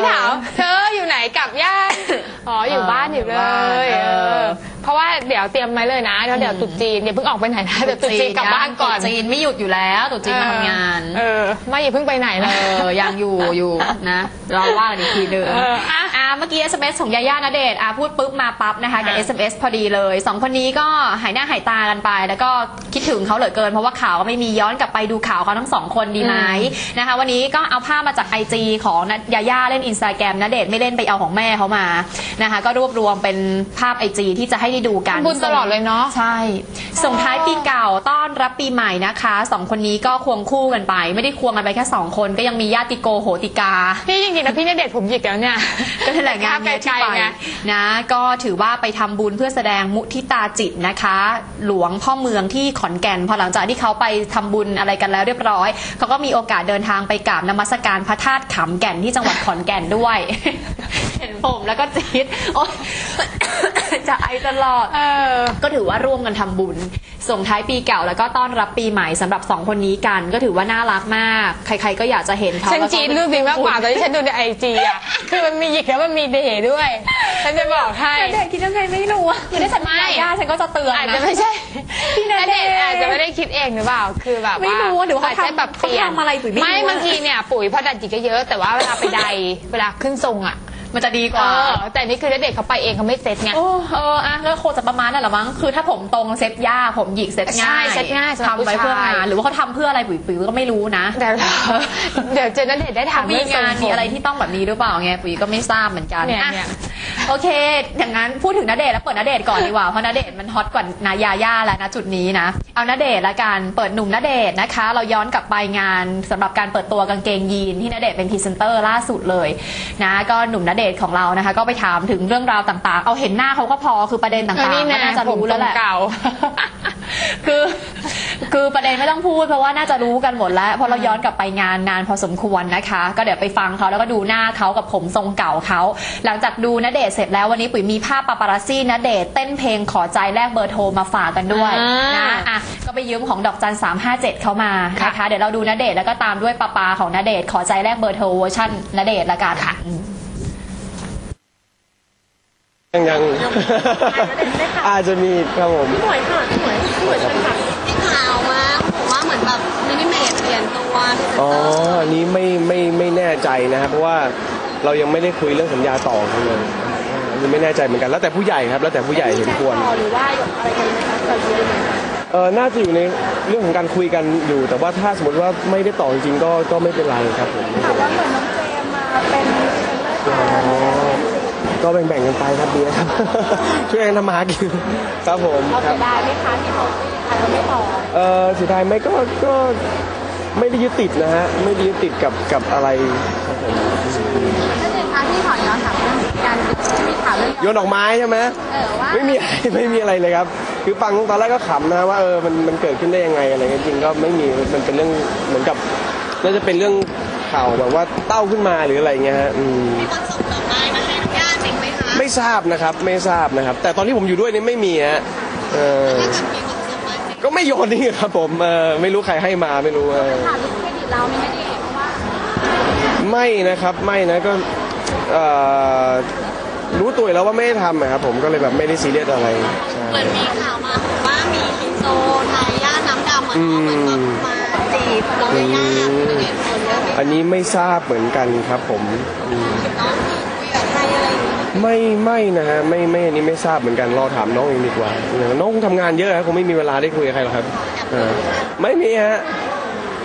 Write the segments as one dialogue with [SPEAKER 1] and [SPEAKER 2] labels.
[SPEAKER 1] พี่ถามเธออยู่ไหนกลับย่างอ๋ออยู่บ้านอยู่เลย
[SPEAKER 2] อยู่บ้านเอ
[SPEAKER 1] เอ
[SPEAKER 2] อ
[SPEAKER 1] อเพราะว่าเดี๋ยวเตรียมไว้เลยนะเดี๋ยวเดี๋ยวตรุ๊จีนเดี๋ยวเพิ่งออกไปไหนนะเดี๋ยวตรุ๊จีนกลับบ้านก่อน
[SPEAKER 2] ตรุษจีนไม่หยุดอยู่แล้วตรุษจีนมาทำงาน
[SPEAKER 1] เออไม่อย่าเพิ่งไปไหน
[SPEAKER 2] เอ
[SPEAKER 1] นะ
[SPEAKER 2] อยังอยู่อยู่นะเราว่ากันอีกทีหนึ่ง
[SPEAKER 1] เอออะ
[SPEAKER 2] อะเมื่อ กี้ SMS ของยาย่าณเดชน์อะพูดปุ๊บมาปั๊บนะคะกับ
[SPEAKER 1] อะ
[SPEAKER 2] SMS พอดีเลยสองคนนี้ก็หายหน้าหายตากันไป แล้วก็คิดถึงเขาเหลือเกิน เพราะว่าข่าวก็ไม่มีย้อนกลับไปดูข่าวเขาทั้งสองคนดีไหมนะคะ วันนี้ก็เอาภาพมาจาก IG ของณยาย่าเล่นอินสตาแกรมณเดชน์ไม่เล่นไปเอาของแม่เขามานะคะ ก็รวบรวมเป็นภาพ IG ที่จะให้ได้ดูกัน
[SPEAKER 1] บุญตลอดเลยเนาะ
[SPEAKER 2] ใช่ ส่งท้ายปีเก่าต้อนรับปีใหม่นะคะสองคนนี้ก็ควงคู่กันไป ไม่ได้ควงกันไปแค่สองคน ก็ยังมีญาติโกโหติกา
[SPEAKER 1] พี่จริงๆนะพี่เนี่ยเด็ดผมหยิกแล้วเนี่ย
[SPEAKER 2] ก็นั่นแหละงานเนี้ยที่ไป
[SPEAKER 1] ไกลๆไง
[SPEAKER 2] นะก็ถือว่าไปทำบุญเพื่อแสดงมุทิตาจิตนะคะ หลวงพ่อเมืองที่ขอนแก่นพอหลังจากที่เขาไปทำบุญอะไรกันแล้วเรียบร้อยเขาก็มีโอกาสเดินทางไปกราบนมัสการพระธาตุขำแก่นที่จังหวัดขอนแก่นด้วย เห็นผมแล้วก็จี๊ดโอ๊ยจะไอตลอด
[SPEAKER 1] เออ
[SPEAKER 2] ก็ถือว่าร่วมกันทำบุญ ส่งท้ายปีเก่าแล้วก็ต้อนรับปีใหม่สำหรับสองคนนี้กัน ก็ถือว่าน่ารักมาก ใคร ๆ ก็อยากจะเห็นเขา
[SPEAKER 1] ฉัน
[SPEAKER 2] แล้วก็
[SPEAKER 1] จีดรูปนี้มากกว่าตอนที่ฉันดูในไอจีอะ คือมันมีหยิกแล้วมันมีเดย์ด้วย ฉันจะบอกให้
[SPEAKER 2] ณเดชน์คิดยังไงไม่รู้อะคือถ้าฉันไม่ญาติฉันก็จะเตือน
[SPEAKER 1] อาจ
[SPEAKER 2] นะ
[SPEAKER 1] จะไม่ใช่
[SPEAKER 2] พี่ณเดชน์
[SPEAKER 1] อาจจะไม่ได้คิดเองหรือเปล่า คือแบบว่า
[SPEAKER 2] ไม่รู้หรือว่า
[SPEAKER 1] จจะแบบเปลี่ยน
[SPEAKER 2] เขาทำอะไรปุ๋ยไม่รู้
[SPEAKER 1] ไม่
[SPEAKER 2] อะ
[SPEAKER 1] บางทีเนี่ยปุ๋ยพอดัดจิกก็เยอะ แต่ว่าเวลาไปใด เวลาขึ้นทรงอะ
[SPEAKER 2] มันจะดีก
[SPEAKER 1] เอ
[SPEAKER 2] ว่า
[SPEAKER 1] อแต่นี่คือณเด็กเขาไปเองเขาไม่เซ็ตไง
[SPEAKER 2] โอ้เอออะก็คงจะประมาณนั่นแหละมั้งคือถ้าผมตรงเซ็ตยากผมหยิกเซ็ตง่าย
[SPEAKER 1] ใช่เซ็ตง่ายสำหรับ
[SPEAKER 2] ทำไปเพื่อ
[SPEAKER 1] ผู้ชาย
[SPEAKER 2] งานหรือว่าเขาทำเพื่ออะไรปุ๋ยปุ๋ยก็ไม่รู้นะ
[SPEAKER 1] เดี๋ยวเดี๋ยวเจอณเดชน์ได้ถาม
[SPEAKER 2] มี
[SPEAKER 1] เรื่องทรง
[SPEAKER 2] งาน
[SPEAKER 1] ผม
[SPEAKER 2] มีอะไรที่ต้องแบบนี้หรือเปล่าไงปุ๋ยก็ไม่ทราบเหมือนกัน
[SPEAKER 1] เนี่ย
[SPEAKER 2] อะ
[SPEAKER 1] เนี่ย
[SPEAKER 2] โอเค อย่างนั้นพูดถึงนเดชน์แล้วเปิดนเดชน์ก่อนดีกว่า เพราะนเดชน์มันฮอตกว่านายาย่าแล้วนะจุดนี้นะ เอานเดชน์ละกัน เปิดหนุ่มนเดชน์นะคะ เราย้อนกลับไปงานสำหรับการเปิดตัวกางเกงยีนที่นเดชน์เป็นพรีเซนเตอร์ล่าสุดเลยนะ ก็หนุ่มนเดชน์ของเรานะคะ ก็ไปถามถึงเรื่องราวต่างๆ เอาเห็นหน้าเขาก็พอ คือประเด็นต่าง
[SPEAKER 1] เออนี่
[SPEAKER 2] ๆก็
[SPEAKER 1] นะ
[SPEAKER 2] น่าจะ
[SPEAKER 1] ผม
[SPEAKER 2] รู้
[SPEAKER 1] ต
[SPEAKER 2] แล้
[SPEAKER 1] ร
[SPEAKER 2] ว
[SPEAKER 1] ง
[SPEAKER 2] แหละ
[SPEAKER 1] เก่า
[SPEAKER 2] คือ คือประเด็นไม่ต้องพูดเพราะว่าน่าจะรู้กันหมดแล้วเพราะเราย้อนกลับไปงานนานพอสมควรนะคะ ก็เดี๋ยวไปฟังเขาแล้วก็ดูหน้าเขากับผมทรงเก่าเขาหลังจากดูนเดชน์เสร็จแล้ววันนี้ปุ๋ยมีภาพปาปารัสซี่นเดชน์เต้นเพลงขอใจแลกเบอร์โทรมาฝากกันด้วย
[SPEAKER 1] อ่าน
[SPEAKER 2] นะอะก็ไปยืมของดอกจันสามห้าเจ็ดเขามานะคะเดี๋ยวเราดูนเดชน์แล้วก็ตามด้วยปาปาของนเดชน์ขอใจแลกเบอร์โทรเวอร์ชันนเดชน์ละกันค่ะ
[SPEAKER 3] ยังยังอาจจะมีครับผม
[SPEAKER 4] สวยค่ะสวยสวยเป็นแบบขาวมากผมว่า เหมือนแบบมินิเมตเปลี่ยนตัว
[SPEAKER 3] อ๋อ อันนี้ไม่ไม่ไม่แน่ใจนะครับเพราะว่าเรายังไม่ได้คุยเรื่องสัญญาต่อกันเลยอันนี้ไม่แน่ใจเหมือนกัน แล้วแต่ผู้ใหญ่ครับ แล้วแต่ผู้ใหญ่เห็นควร
[SPEAKER 4] หรือว่าอะไรกันไหมคะตอนนี้
[SPEAKER 3] เออน่าจะอยู่ในเรื่องของการคุยกันอยู่ แต่ว่าถ้าสมมติว่าไม่ได้ต่อจริงๆก็ก็ไม่เป็นไรครับผม
[SPEAKER 4] แต่ว่าเหมือนน้องเจมมาเป็น
[SPEAKER 3] อ๋อก็แบ่งๆกันไปครับดีนะครับ ช่วยกันทำมาหากินครับผม
[SPEAKER 4] เรา
[SPEAKER 3] ครั
[SPEAKER 4] เสี
[SPEAKER 3] บ
[SPEAKER 4] ยดายไหมคะที่เขาคุ ยกันแล้วไม่ต่อ
[SPEAKER 3] เออเสียดายไหมก็ก็ไม่ได้ยึดติดนะฮะไม่ได้ยึดติดกับกับอะไรครับผม
[SPEAKER 4] ถ้าเจมคะที่ขอย้อนถามเรื่องการมีข่าวเรื่อง
[SPEAKER 3] โยนดอกไม้ใช่ไหม
[SPEAKER 4] เออว่า
[SPEAKER 3] ไม่มีไม่มีอะไรเลยครับ คือฟังตอนแรกก็ขำนะว่าเออมันมันเกิดขึ้นได้ยังไงอะไรเงี้ยจริงๆก็ไม่มีมันเป็นเรื่องเหมือนกับน่าจะเป็นเรื่องข่าวแบบว่าเต้าขึ้นมาหรืออะไรเงี้ยฮะอืม
[SPEAKER 4] มีคนส่งดอกไม้มาให้น้องย่าจริงไหมคะ
[SPEAKER 3] ไม่ทราบนะครับไม่ทราบนะครับ แต่ตอนที่ผมอยู่ด้วยนี่ไม่มีฮะเออ
[SPEAKER 4] ถ้าเกิดมี
[SPEAKER 3] ไม่โยนนี่ครับผมเออไม่รู้ใครให้มาไม่รู้เออ
[SPEAKER 4] ค่ะลิขเครดิตเรานี่ไม่ได้เพราะว่า
[SPEAKER 3] ไม่นะครับไม่นะก็เอ่อรู้ตัวอยู่แล้วว่าไม่ได้ทำอะครับผมก็เลยแบบไม่ได้ซีเรียสอะไรใช่
[SPEAKER 4] เหมือนมีข่าวมาบอกว่ามีลิโซทายาทน้ำดำเหมือนเหมือนแบบมาจีบน้องย่าอะไรเงี้ยคนเยอะไหม
[SPEAKER 3] อันนี้ไม่ทราบเหมือนกันครับผมอืม
[SPEAKER 4] น้องคุยกับใครอะ ไรอย่างเงี้ย
[SPEAKER 3] ไม่ไม่นะฮะไม่ไม่อันนี้ไม่ทราบเหมือนกันรอถามน้องเองดีกว่าเออน้องคงทำงานเยอะครับคงไม่มีเวลาได้คุยกับใครหรอกครับเออไม่มีฮะ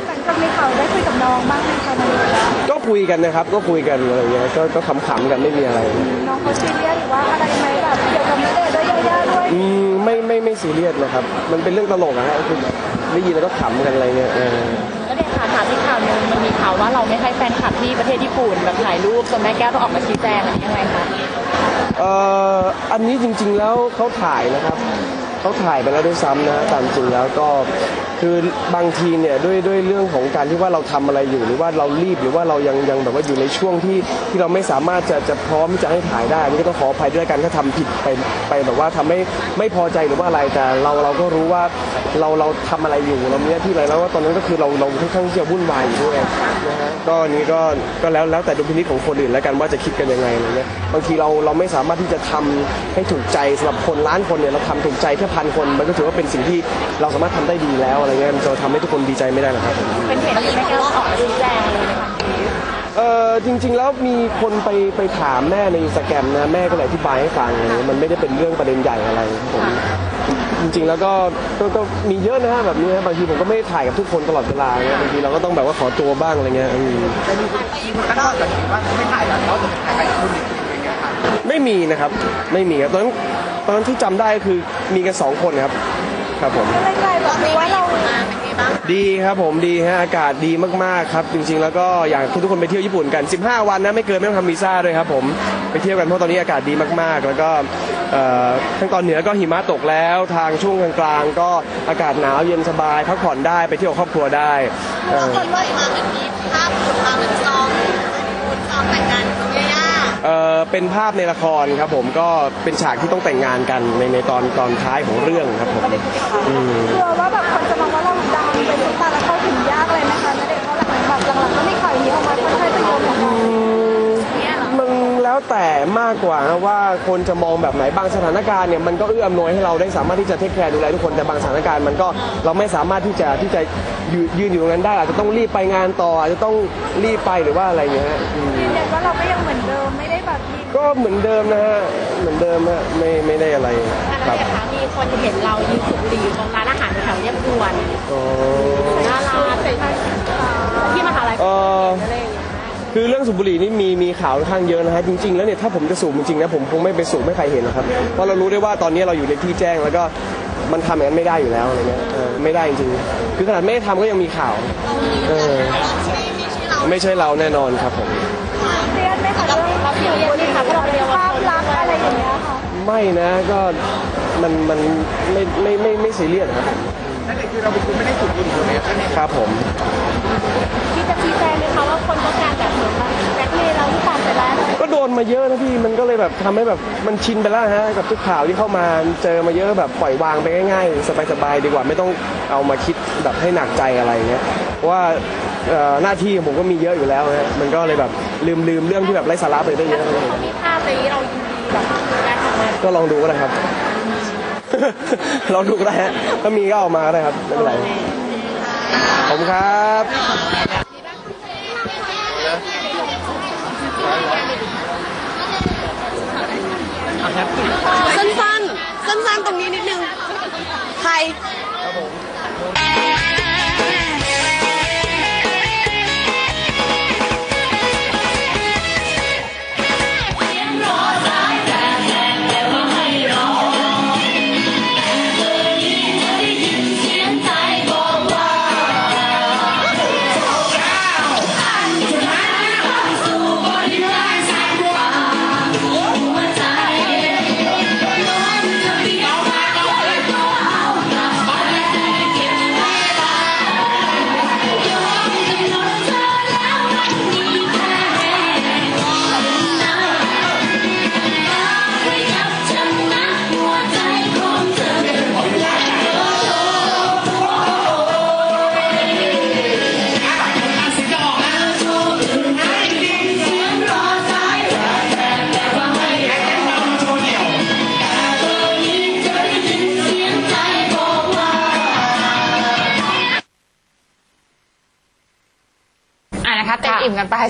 [SPEAKER 4] หลังจากมีข่าวได้คุยกับน้องบ้างไหมคะในเวลา
[SPEAKER 3] ก็คุยกันนะครับ ก็คุยกันอะไรอย่างเงี้ยก็ก็ขำๆกันไม่มีอะไร
[SPEAKER 4] น้องเขาซีเรียสหรือว่าอะไรไหมแบบเกี่ยวกับนักเดทด้วยย่าๆด้วย
[SPEAKER 3] อืมไม่ไม่ไม่ซีเรียสนะครับ มันเป็นเรื่องตลกนะฮะคือได้ยินแล้วก็ขำกันอะไรเงี้ยเออ
[SPEAKER 5] แล้วเด็กค่ะถามที่ข่าวหนึงมันมีข่าวว่าเราไม่ให้แฟนคลับที่ประเทศญี่ปุ่นแบบถ่ายรูปจนแม่แก้วต้องออกมาชี้แจงอันนี้ยังไงคะ
[SPEAKER 3] เอ่ออันนี้จริงๆแล้วเขาถ่ายนะครับเขาถ่ายไปแล้วด้วยซ้ำนะตามจริงแล้วก็ คือบางทีเนี่ยด้วยด้วยเรื่องของการที่ว่าเราทำอะไรอยู่หรือว่าเรารีบหรือว่าเรายังยังแบบว่าอยู่ในช่วงที่ที่เราไม่สามารถจะจะพร้อมที่จะให้ถ่ายได้อันนี่ก็ต้องขออภัยด้วยกันถ้าทำผิดไปไปแบบว่าทำให้ไม่พอใจหรือว่าอะไรแต่เราเราก็รู้ว่าเราเราทำอะไรอยู่เรามีหน้าที่อะไรแล้วว่าตอนนั้นก็คือเราเราค่อนข้างที่จะวุ่นวายอยู่ด้วยนะฮะก็อันนี้ก็ก็แล้วแล้วแต่ดุลพินิจของคนอื่นแล้วกันว่าจะคิดกันยังไงอะไรเงี้ยบางทีเราเราไม่สามารถที่จะทำให้ถูกใจสำหรับคนล้านคนเนี่ยเราทำถูกใจแค่พันคน มันก็ถือว่าเป็นสิ่งที่เราสามารถทำได้ดีแล้วอะไรเงี้ยมันจะทำให้ทุกคนดีใจไม่ได้หรอกครับ
[SPEAKER 5] เป็นเหตุที่แม่แก้วออกมาชี้แจงเลยนะคะ
[SPEAKER 3] เออจริงๆแล้วมีคนไปไปถามแม่ในอินสตาแกรมนะแม่ก็เลยอธิบายให้ฟังอะไรเงี้ยมันไม่ได้เป็นเรื่องประเด็นใหญ่อะไรครับผมจริงๆแล้วก็ก็ก็มีเยอะนะฮะแบบนี้นะบางทีผมก็ไม่ได้ถ่ายกับทุกคนตลอดเวลาเงี้ยบางทีเราก็ต้องแบบว่าขอตัวบ้างอะไรเงี้ยอืมไม่มีนะครับไม่มีครับตอนนั้นตอนนั้นที่จำได้ก็คือมีกันสองคนครับ ครับผม
[SPEAKER 4] ตอนนี้ว่าเรามาเป็นไงบ้าง
[SPEAKER 3] ดีครับผมดีฮะอากาศดีมากๆครับ จริง ๆ แล้วก็อยากให้ทุกคนไปเที่ยวญี่ปุ่นกัน 15 วันนะไม่เกินไม่ต้องทำวีซ่าด้วยครับผมไปเที่ยวกันเพราะตอนนี้อากาศดีมากๆ แล้วก็เอ่อทางตอนเหนือก็หิมะตกแล้ว ทางช่วงกลางๆก็อากาศหนาวเย็นสบายพักผ่อนได้ไปเที่ยวกับครอบครัวได้เอ่อ
[SPEAKER 4] คนว่ามาเหมือนมีภาพคุณมาเหมือนซ้อมคุณซ้อมแต่งงานกับย่าย่า
[SPEAKER 3] เอ่อเป็นภาพในละครครับผมก็เป็นฉากที่ต้องแต่งงานกันในในตอนตอนท้ายของเรื่องครับผมอืม
[SPEAKER 6] กลัวว่าแบบ แล้วแต่
[SPEAKER 3] มากกว่านะว่าคนจะมองแบบไหนบางสถานการณ์เนี่ยมันก็เอื้ออำนวยให้เราได้สามารถที่จะเทคแคร์ดูแลทุกคนแต่บางสถานการณ์มันก็เราไม่สามารถที่จะที่จะยืนยืนอยู่ตรงนั้นได้อาจจะต้องรีบไปงานต่ออาจจะต้องรีบไปหรือว่าอะไรอย่างเงี้ยฮะอืม
[SPEAKER 6] ยืนยันว่าเราก็ยังเหมือนเดิมไม่ได้แบบมี
[SPEAKER 3] ก็เหมือนเดิมนะฮะเหมือนเดิมฮะไม่ไม่ได้อะไรครับ
[SPEAKER 5] คะมีคนเห็นเรายืนสูบบุหรี่อยู่ตรงร้านอาหารแถวเรียบด่วน
[SPEAKER 3] อ๋อ
[SPEAKER 5] หน้าร้านที่มหาลัย
[SPEAKER 3] เออ คือเรื่องสูบบุหรี่นี่มีมีข่าวค่อนข้างเยอะนะฮะจริงๆแล้วเนี่ยถ้าผมจะสูบจริงๆนะผมคงไม่ไปสูบให้ใครเห็นหรอกครับเพราะเรารู้ได้ว่าตอนนี้เราอยู่ในที่แจ้งแล้วก็มันทำอย่างนั้นไม่ได้อยู่แล้วอะไรเงี้ยเออไม่ได้จริงๆคือขนาดไม่ได้ทำก็ยังมีข่าวเออ
[SPEAKER 4] ไม่ใช่ไม่ใช่เรา
[SPEAKER 3] ไม่ใช่เราแน่นอนครับผม
[SPEAKER 6] เครียดไหมคะเรื่อง
[SPEAKER 5] เราเพียงเรียนที่ค่ะเพราะเราเป็นเยาว
[SPEAKER 6] ภา
[SPEAKER 5] ช
[SPEAKER 6] พ
[SPEAKER 5] น
[SPEAKER 6] ลักษณ์อะไรอย่างเงี้ยค่ะ
[SPEAKER 3] ไม่นะก็มันมันไม่ไม่ไม่ไม่ซีเรียสครับผม นั่นคือเราเป็นคนไม่ได้สูบบุหรี่ครับผม
[SPEAKER 6] ที่จะชี้แจงไหมคะว่าคนต้องการแบบเหมือนแบบแบล็คเมย์เราที่ผ่านไปแล้ว
[SPEAKER 3] ก็โดนมาเยอะนะพี่มันก็เลยแบบทำให้แบบมันชินไปแล้วฮะกับทุกข่าวที่เข้ามาเจอมาเยอะแบบปล่อยวางไปง่ายๆ สบายๆดีกว่าไม่ต้องเอามาคิดแบบให้หนักใจอะไรเงี้ยเพราะว่าเอ่อหน้าที่ของผมก็มีเยอะอยู่แล้วฮะมันก็เลยแบบลืมลืมเรื่องที่แบบไร้สาระไปได้เยอะเลย
[SPEAKER 5] มีภาพนี้เรายินดีแบบการทำงาน
[SPEAKER 3] ก็ลองดูก็ได้ครับ ลองดูก็ได้ฮะถ้ามีก็เออกมาก็ได้ครับไม่เป็นไรผมครับ
[SPEAKER 4] สั้นๆสั้นๆตรงนี้นิดนึงใคร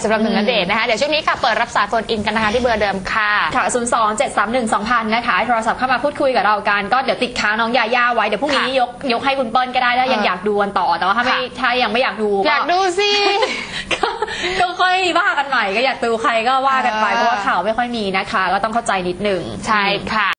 [SPEAKER 1] สำหรับหนึ่งนเดชน์นะคะ เดี๋ยวช่วงนี้ค่ะเปิดรับสายโฟนอินกันนะคะที่เบอร์เดิมค่ะ
[SPEAKER 2] ค่ะ 0 2 7 3 1 2 0 0 นะคะโทรศัพท์เข้ามาพูดคุยกับเรากัน ก็เดี๋ยวติดค้างน้องยาย่าไว้ เดี๋ยวพรุ่งนี้
[SPEAKER 1] ค่ะ
[SPEAKER 2] ยกยกให้คุณเปิ้ลก็ได้ถ้ายัง
[SPEAKER 1] เออ
[SPEAKER 2] อยากดูกันต่อ แต่ว่าถ้าไม่
[SPEAKER 1] ค่ะ
[SPEAKER 2] ถ้ายังไม่อยากดู
[SPEAKER 1] อยากดูสิ
[SPEAKER 2] ก็ก็ค่อยว่ากันใหม่ก็อยากดูใครก็ว่ากันไป
[SPEAKER 1] เออ
[SPEAKER 2] เพราะว่าข่าวไม่ค่อยมีนะคะ ก็ต้องเข้าใจนิดหนึ่ง
[SPEAKER 1] ใช่ค่ะ